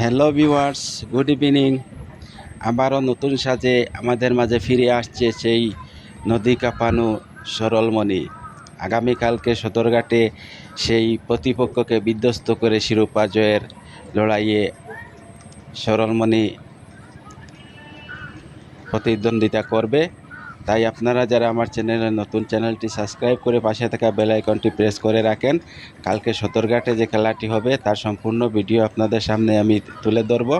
Hello viewers good evening আবারও নতুন সাজে আমাদের মাঝে ফিরে আসছে সেই নদী কাঁপানো সরলমণি। আগামীকালকে সদরঘাটে সেই প্রতিপক্ষকে বিধ্বস্ত করে শিরোপা জয়ের লড়াইয়ে সরলমণি প্রতিদ্বন্দ্বিতা করবে। তাই আপনারা যারা আমার চ্যানেলে নতুন চ্যানেলটি সাবস্ক্রাইব করে পাশে থাকা বেল আইকনটি প্রেস করে রাখেন। কালকে সদরঘাটে যে খেলাটি হবে, তার সম্পূর্ণ ভিডিও আপনাদের সামনে আমি তুলে ধরব।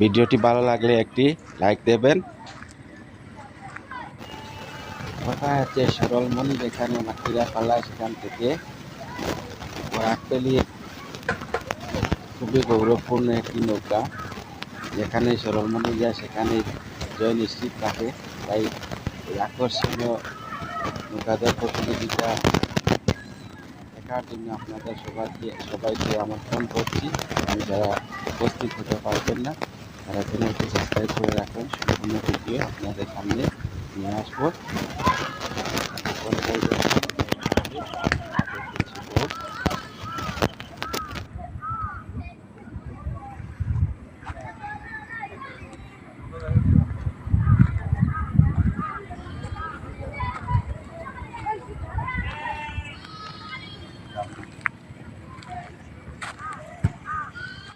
ভিডিওটি ভালো লাগলে একটি লাইক দেবেন। কথা আছে সরলমণি যেখানে মাটিরা পালা সেখান থেকে খুবই গৌরবপূর্ণ একটি নৌকা। যেখানে সরলমণি যায় সেখানে জয় নিশ্চিত থাকে। তাই আকর্ষণীয় নৌকাদের প্রতিযোগিতা দেখার জন্য আপনাদের সবাইকে সবাইকে আমন্ত্রণ করছি। আমি যারা উপস্থিত হতে পারবেন না, তারা চ্যানেলটি সাবস্ক্রাইব করে রাখুন। সম্পূর্ণ ভিডিও আপনাদের সামনে নিয়ে আসব। Wow.